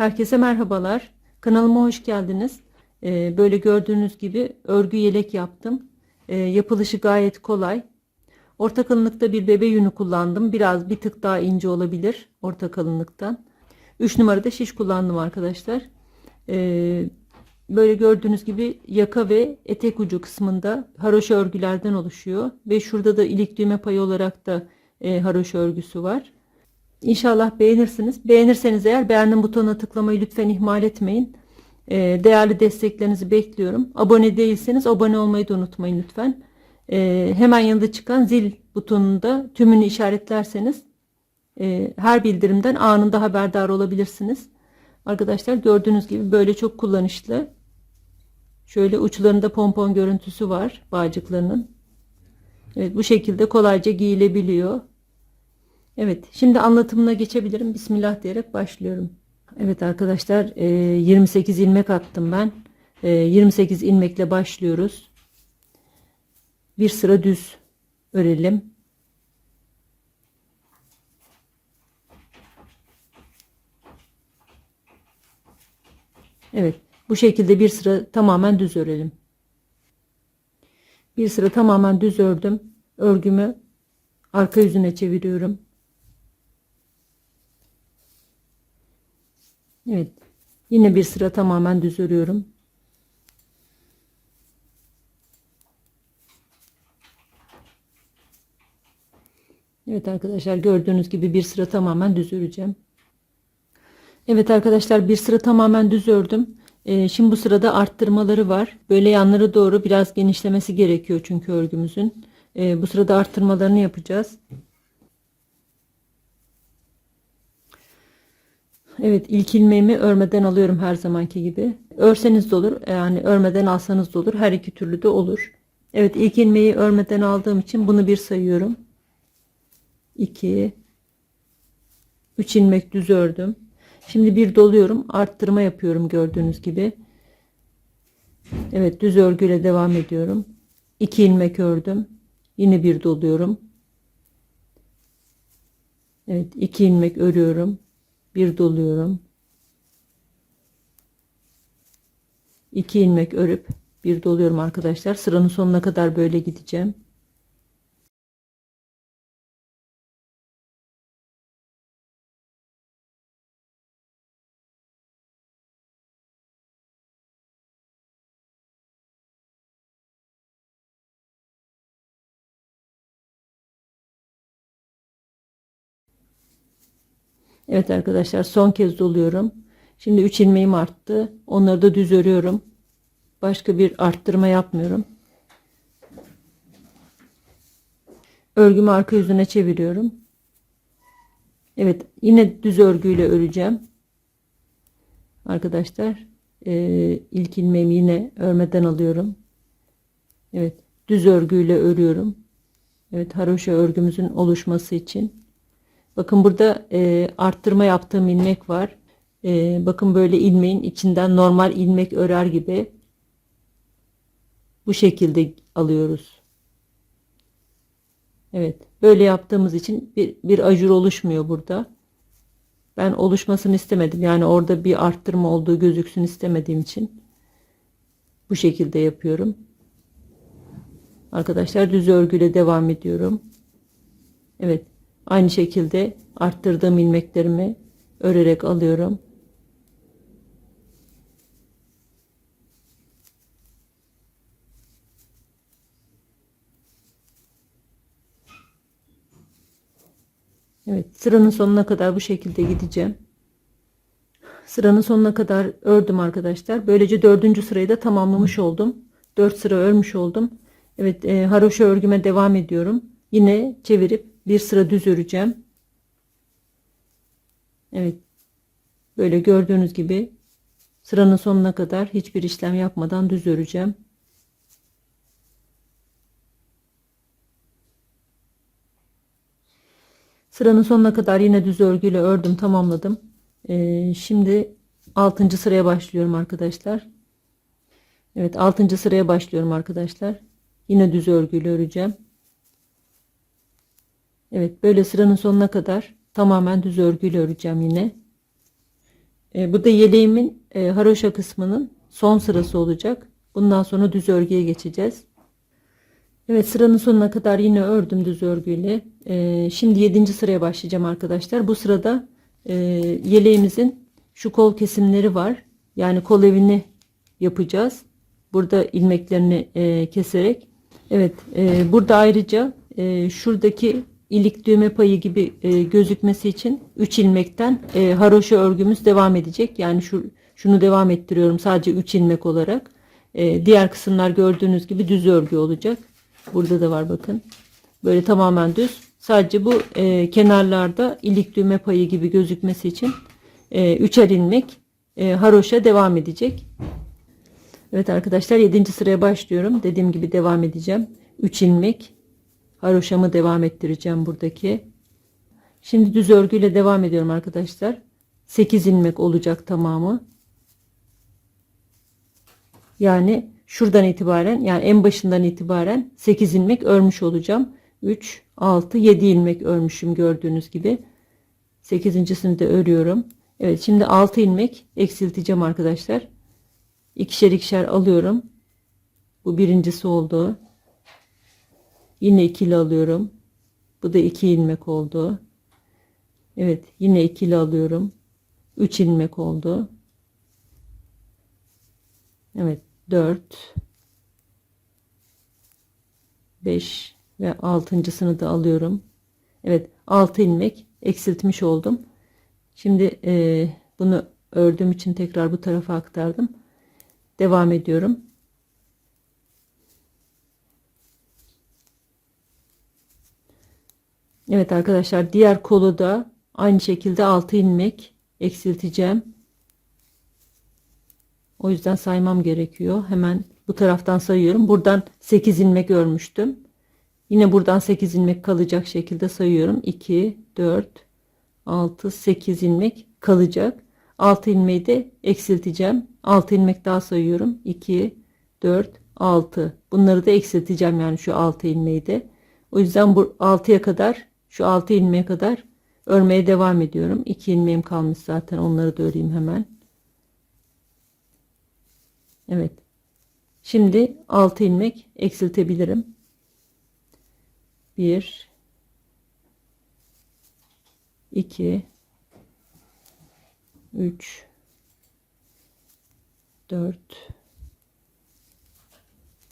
Herkese merhabalar. Kanalıma hoş geldiniz. Ee, böyle gördüğünüz gibi örgü yelek yaptım. Ee, yapılışı gayet kolay. Orta kalınlıkta bir bebe yünü kullandım. Biraz bir tık daha ince olabilir orta kalınlıktan. 3 numarada şiş kullandım arkadaşlar. Ee, böyle gördüğünüz gibi yaka ve etek ucu kısmında haroşa örgülerden oluşuyor. Ve şurada da ilik düğme payı olarak da e, haroşa örgüsü var. İnşallah beğenirsiniz. Beğenirseniz eğer beğendim butonuna tıklamayı lütfen ihmal etmeyin. Ee, değerli desteklerinizi bekliyorum. Abone değilseniz abone olmayı da unutmayın lütfen. Ee, hemen yanında çıkan zil butonunda tümünü işaretlerseniz e, her bildirimden anında haberdar olabilirsiniz. Arkadaşlar gördüğünüz gibi böyle çok kullanışlı. Şöyle uçlarında pompon görüntüsü var bağcıklarının. Evet bu şekilde kolayca giyilebiliyor. Evet şimdi anlatımına geçebilirim. Bismillah diyerek başlıyorum. Evet arkadaşlar e, 28 ilmek attım ben. E, 28 ilmekle başlıyoruz. Bir sıra düz örelim. Evet bu şekilde bir sıra tamamen düz örelim. Bir sıra tamamen düz ördüm. Örgümü arka yüzüne çeviriyorum. Evet. Yine bir sıra tamamen düz örüyorum. Evet arkadaşlar gördüğünüz gibi bir sıra tamamen düz öreceğim. Evet arkadaşlar bir sıra tamamen düz ördüm. Ee, şimdi bu sırada arttırmaları var. Böyle yanları doğru biraz genişlemesi gerekiyor çünkü örgümüzün. Ee, bu sırada arttırmalarını yapacağız. Evet ilk ilmeğimi örmeden alıyorum her zamanki gibi. Örseniz de olur yani örmeden alsanız da olur. Her iki türlü de olur. Evet ilk ilmeği örmeden aldığım için bunu bir sayıyorum. 2 3 ilmek düz ördüm. Şimdi bir doluyorum. Arttırma yapıyorum gördüğünüz gibi. Evet düz örgüyle devam ediyorum. 2 ilmek ördüm. Yine bir doluyorum. Evet 2 ilmek örüyorum bir doluyorum. 2 ilmek örüp bir doluyorum arkadaşlar. Sıranın sonuna kadar böyle gideceğim. Evet arkadaşlar son kez doluyorum. Şimdi 3 ilmeğim arttı. Onları da düz örüyorum. Başka bir arttırma yapmıyorum. Örgümü arka yüzüne çeviriyorum. Evet yine düz örgüyle öreceğim. Arkadaşlar e, ilk ilmeğimi yine örmeden alıyorum. Evet düz örgüyle örüyorum. Evet haroşa örgümüzün oluşması için. Bakın burada e, arttırma yaptığım ilmek var. E, bakın böyle ilmeğin içinden normal ilmek örer gibi bu şekilde alıyoruz. Evet böyle yaptığımız için bir, bir ajur oluşmuyor burada. Ben oluşmasını istemedim. Yani orada bir arttırma olduğu gözüksün istemediğim için bu şekilde yapıyorum. Arkadaşlar düz örgüyle devam ediyorum. Evet Aynı şekilde arttırdığım ilmeklerimi örerek alıyorum. Evet sıranın sonuna kadar bu şekilde gideceğim. Sıranın sonuna kadar ördüm arkadaşlar. Böylece dördüncü sırayı da tamamlamış oldum. Dört sıra örmüş oldum. Evet e, haroşa örgüme devam ediyorum. Yine çevirip bir sıra düz öreceğim. Evet. Böyle gördüğünüz gibi sıranın sonuna kadar hiçbir işlem yapmadan düz öreceğim. Sıranın sonuna kadar yine düz örgüyle ördüm tamamladım. Ee, şimdi 6. sıraya başlıyorum arkadaşlar. Evet 6. sıraya başlıyorum arkadaşlar. Yine düz örgüyle öreceğim. Evet böyle sıranın sonuna kadar tamamen düz örgüyle öreceğim yine. E, bu da yeleğimin e, haroşa kısmının son sırası olacak. Bundan sonra düz örgüye geçeceğiz. Evet sıranın sonuna kadar yine ördüm düz örgüyle. E, şimdi 7. sıraya başlayacağım arkadaşlar. Bu sırada e, yeleğimizin şu kol kesimleri var. Yani kol evini yapacağız. Burada ilmeklerini e, keserek. Evet e, burada ayrıca e, şuradaki ilik düğme payı gibi e, gözükmesi için 3 ilmekten e, haroşa örgümüz devam edecek. Yani şu şunu devam ettiriyorum sadece 3 ilmek olarak. E, diğer kısımlar gördüğünüz gibi düz örgü olacak. Burada da var bakın. Böyle tamamen düz. Sadece bu e, kenarlarda ilik düğme payı gibi gözükmesi için e, üçer ilmek e, haroşa devam edecek. Evet arkadaşlar 7. sıraya başlıyorum. Dediğim gibi devam edeceğim. 3 ilmek haroşamı devam ettireceğim buradaki. Şimdi düz örgüyle devam ediyorum arkadaşlar. 8 ilmek olacak tamamı. Yani şuradan itibaren yani en başından itibaren 8 ilmek örmüş olacağım. 3, 6, 7 ilmek örmüşüm gördüğünüz gibi. 8.sini de örüyorum. Evet şimdi 6 ilmek eksilteceğim arkadaşlar. İkişer ikişer alıyorum. Bu birincisi oldu. Yine ikili alıyorum. Bu da iki ilmek oldu. Evet yine ikili alıyorum. 3 ilmek oldu. Evet 4 5 ve altıncısını da alıyorum. Evet 6 ilmek eksiltmiş oldum. Şimdi e, bunu ördüğüm için tekrar bu tarafa aktardım. Devam ediyorum. Evet arkadaşlar diğer kolu da aynı şekilde 6 ilmek eksilteceğim. O yüzden saymam gerekiyor. Hemen bu taraftan sayıyorum. Buradan 8 ilmek örmüştüm. Yine buradan 8 ilmek kalacak şekilde sayıyorum. 2, 4, 6, 8 ilmek kalacak. 6 ilmeği de eksilteceğim. 6 ilmek daha sayıyorum. 2, 4, 6. Bunları da eksilteceğim yani şu 6 ilmeği de. O yüzden bu 6'ya kadar şu 6 ilmeğe kadar örmeye devam ediyorum. 2 ilmeğim kalmış zaten. Onları da öreyim hemen. Evet. Şimdi 6 ilmek eksiltebilirim. 1 2 3 4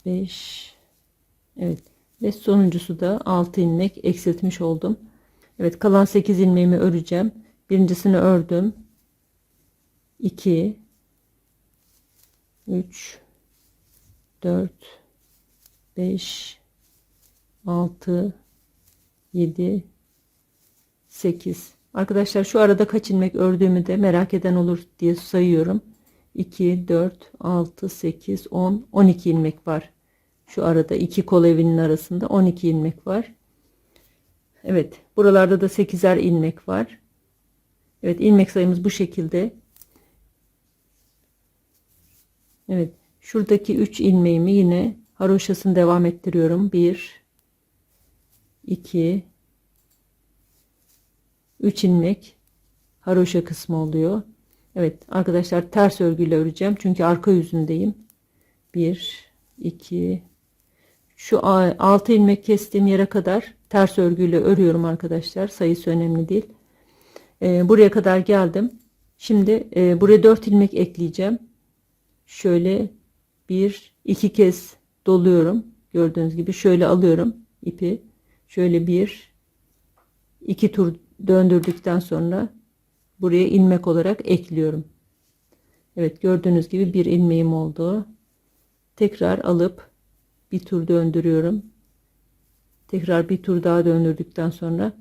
5 Evet ve sonuncusu da 6 ilmek eksiltmiş oldum. Evet kalan 8 ilmeğimi öreceğim. Birincisini ördüm. 2 3 4 5 6 7 8 Arkadaşlar şu arada kaç ilmek ördüğümü de merak eden olur diye sayıyorum. 2 4 6 8 10 12 ilmek var. Şu arada iki kol evinin arasında 12 ilmek var. Evet buralarda da 8'er ilmek var. Evet ilmek sayımız bu şekilde. Evet şuradaki 3 ilmeğimi yine haroşasını devam ettiriyorum. 1 2 3 ilmek haroşa kısmı oluyor. Evet arkadaşlar ters örgüyle öreceğim. Çünkü arka yüzündeyim. 1 2 şu 6 ilmek kestiğim yere kadar ters örgüyle örüyorum arkadaşlar. Sayısı önemli değil. Ee, buraya kadar geldim. Şimdi e, buraya 4 ilmek ekleyeceğim. Şöyle bir iki kez doluyorum. Gördüğünüz gibi şöyle alıyorum ipi. Şöyle bir iki tur döndürdükten sonra buraya ilmek olarak ekliyorum. Evet gördüğünüz gibi bir ilmeğim oldu. Tekrar alıp bir tur döndürüyorum. Tekrar bir tur daha döndürdükten sonra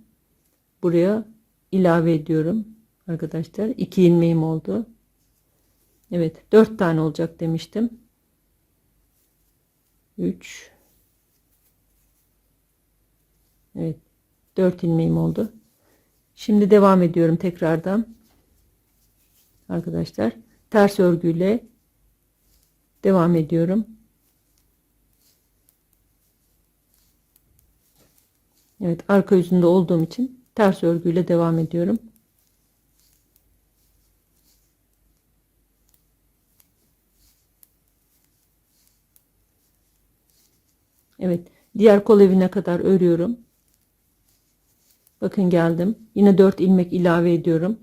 buraya ilave ediyorum. Arkadaşlar iki ilmeğim oldu. Evet dört tane olacak demiştim. 3 Evet 4 ilmeğim oldu. Şimdi devam ediyorum tekrardan. Arkadaşlar ters örgüyle devam ediyorum. Evet arka yüzünde olduğum için ters örgüyle devam ediyorum. Evet diğer kol evine kadar örüyorum. Bakın geldim. Yine 4 ilmek ilave ediyorum.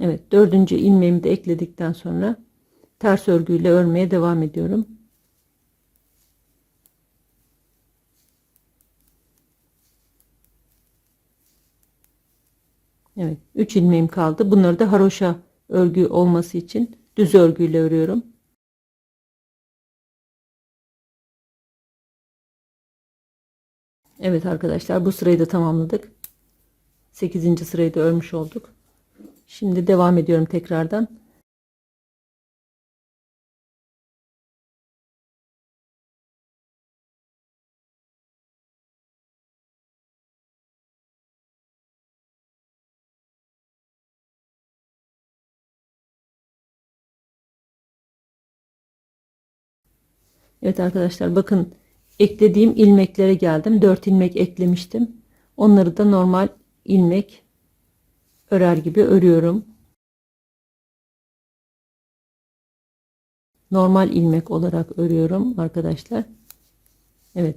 Evet dördüncü ilmeğimi de ekledikten sonra ters örgüyle örmeye devam ediyorum. Evet 3 ilmeğim kaldı. Bunları da haroşa örgü olması için düz örgüyle örüyorum. Evet arkadaşlar bu sırayı da tamamladık. 8. sırayı da örmüş olduk. Şimdi devam ediyorum tekrardan. Evet arkadaşlar bakın eklediğim ilmeklere geldim. 4 ilmek eklemiştim. Onları da normal ilmek örer gibi örüyorum. Normal ilmek olarak örüyorum arkadaşlar. Evet.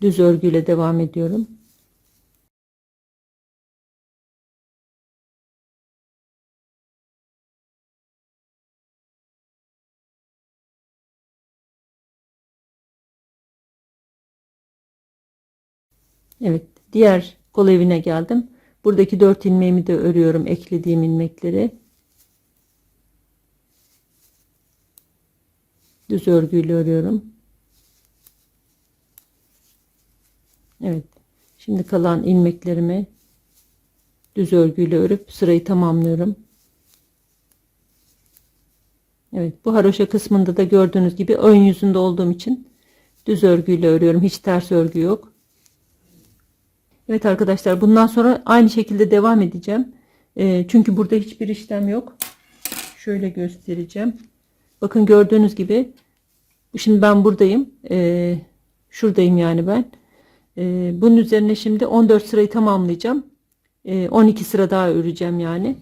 Düz örgüyle devam ediyorum. Evet, diğer kol evine geldim. Buradaki 4 ilmeğimi de örüyorum eklediğim ilmekleri. Düz örgüyle örüyorum. Evet. Şimdi kalan ilmeklerimi düz örgüyle örüp sırayı tamamlıyorum. Evet, bu haroşa kısmında da gördüğünüz gibi ön yüzünde olduğum için düz örgüyle örüyorum. Hiç ters örgü yok. Evet arkadaşlar bundan sonra aynı şekilde devam edeceğim. E, çünkü burada hiçbir işlem yok. Şöyle göstereceğim. Bakın gördüğünüz gibi şimdi ben buradayım. E, şuradayım yani ben. E, bunun üzerine şimdi 14 sırayı tamamlayacağım. E, 12 sıra daha öreceğim yani.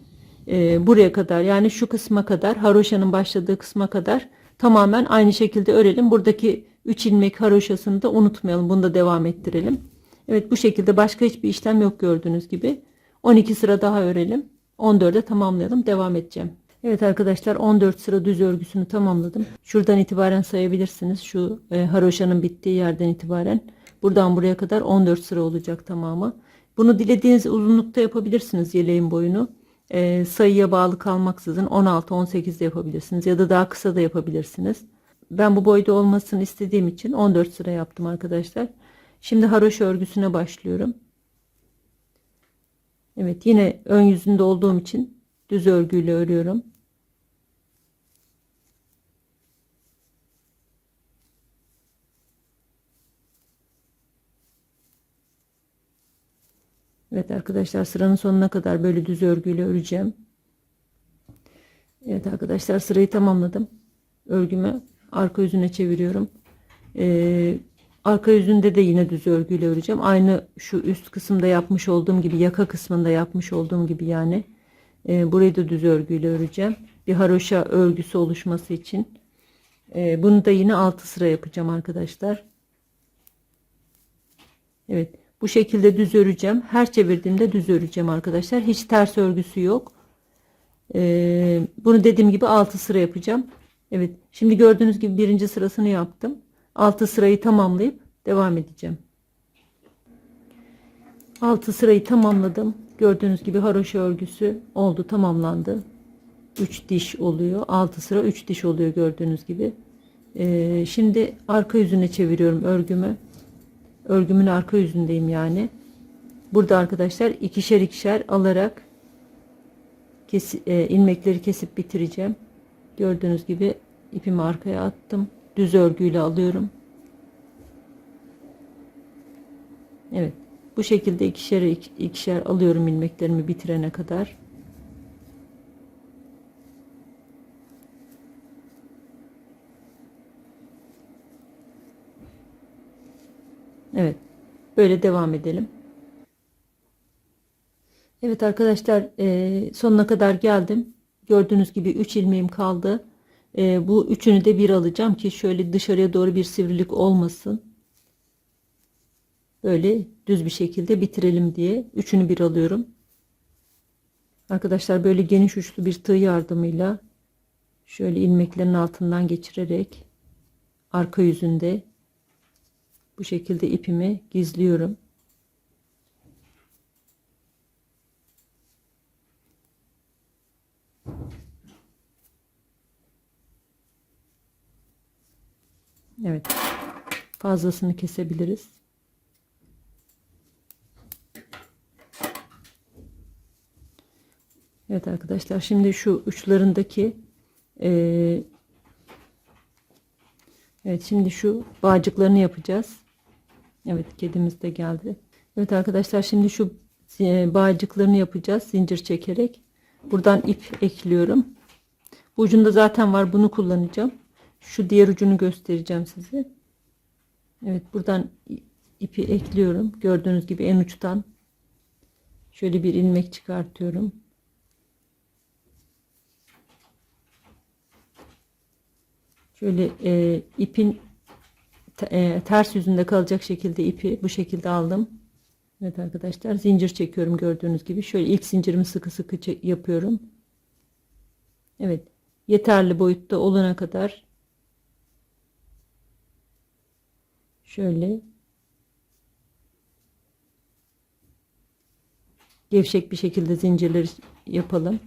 E, buraya kadar yani şu kısma kadar haroşanın başladığı kısma kadar tamamen aynı şekilde örelim. Buradaki 3 ilmek haroşasını da unutmayalım. Bunu da devam ettirelim. Evet bu şekilde başka hiçbir işlem yok gördüğünüz gibi. 12 sıra daha örelim. 14'e tamamlayalım. Devam edeceğim. Evet arkadaşlar 14 sıra düz örgüsünü tamamladım. Şuradan itibaren sayabilirsiniz. Şu e, haroşanın bittiği yerden itibaren. Buradan buraya kadar 14 sıra olacak tamamı. Bunu dilediğiniz uzunlukta yapabilirsiniz yeleğin boyunu. E, sayıya bağlı kalmaksızın 16-18 de yapabilirsiniz. Ya da daha kısa da yapabilirsiniz. Ben bu boyda olmasını istediğim için 14 sıra yaptım arkadaşlar. Şimdi haroşa örgüsüne başlıyorum. Evet yine ön yüzünde olduğum için düz örgüyle örüyorum. Evet arkadaşlar sıranın sonuna kadar böyle düz örgüyle öreceğim. Evet arkadaşlar sırayı tamamladım. Örgümü arka yüzüne çeviriyorum. Ee, Arka yüzünde de yine düz örgüyle öreceğim. Aynı şu üst kısımda yapmış olduğum gibi yaka kısmında yapmış olduğum gibi yani. E, burayı da düz örgüyle öreceğim. Bir haroşa örgüsü oluşması için. E, bunu da yine 6 sıra yapacağım arkadaşlar. Evet. Bu şekilde düz öreceğim. Her çevirdiğimde düz öreceğim arkadaşlar. Hiç ters örgüsü yok. E, bunu dediğim gibi 6 sıra yapacağım. Evet. Şimdi gördüğünüz gibi birinci sırasını yaptım. 6 sırayı tamamlayıp devam edeceğim. 6 sırayı tamamladım. Gördüğünüz gibi haroşa örgüsü oldu tamamlandı. 3 diş oluyor. 6 sıra 3 diş oluyor gördüğünüz gibi. Ee, şimdi arka yüzüne çeviriyorum örgümü. Örgümün arka yüzündeyim yani. Burada arkadaşlar ikişer ikişer alarak kes, e, ilmekleri kesip bitireceğim. Gördüğünüz gibi ipimi arkaya attım düz örgüyle alıyorum. Evet. Bu şekilde ikişer ikişer alıyorum ilmeklerimi bitirene kadar. Evet. Böyle devam edelim. Evet arkadaşlar sonuna kadar geldim. Gördüğünüz gibi 3 ilmeğim kaldı. E, bu üçünü de bir alacağım ki şöyle dışarıya doğru bir sivrilik olmasın. Böyle düz bir şekilde bitirelim diye üçünü bir alıyorum. Arkadaşlar böyle geniş uçlu bir tığ yardımıyla şöyle ilmeklerin altından geçirerek arka yüzünde bu şekilde ipimi gizliyorum. Evet. Fazlasını kesebiliriz. Evet arkadaşlar şimdi şu uçlarındaki eee Evet şimdi şu bağcıklarını yapacağız. Evet kedimiz de geldi. Evet arkadaşlar şimdi şu e, bağcıklarını yapacağız zincir çekerek. Buradan ip ekliyorum. Bu ucunda zaten var bunu kullanacağım. Şu diğer ucunu göstereceğim size. Evet buradan ipi ekliyorum. Gördüğünüz gibi en uçtan şöyle bir ilmek çıkartıyorum. Şöyle e, ipin e, ters yüzünde kalacak şekilde ipi bu şekilde aldım. Evet arkadaşlar zincir çekiyorum gördüğünüz gibi. Şöyle ilk zincirimi sıkı sıkı yapıyorum. Evet yeterli boyutta olana kadar şöyle gevşek bir şekilde zincirleri yapalım.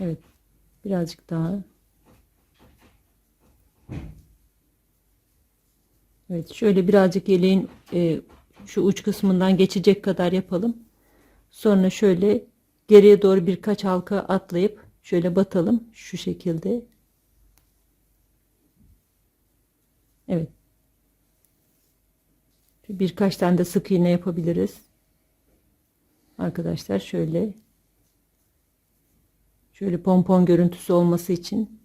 Evet. Birazcık daha. Evet şöyle birazcık yeleğin e, şu uç kısmından geçecek kadar yapalım. Sonra şöyle geriye doğru birkaç halka atlayıp şöyle batalım şu şekilde. Evet. Birkaç tane de sık iğne yapabiliriz. Arkadaşlar şöyle Şöyle pompon görüntüsü olması için.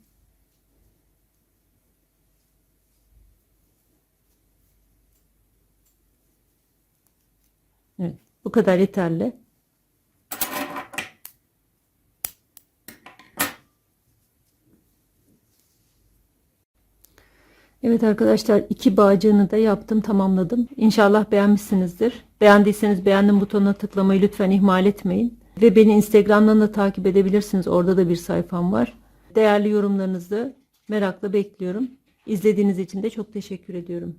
Evet, bu kadar yeterli. Evet arkadaşlar iki bağcığını da yaptım tamamladım. İnşallah beğenmişsinizdir. Beğendiyseniz beğendim butonuna tıklamayı lütfen ihmal etmeyin. Ve beni Instagram'dan da takip edebilirsiniz. Orada da bir sayfam var. Değerli yorumlarınızı merakla bekliyorum. İzlediğiniz için de çok teşekkür ediyorum.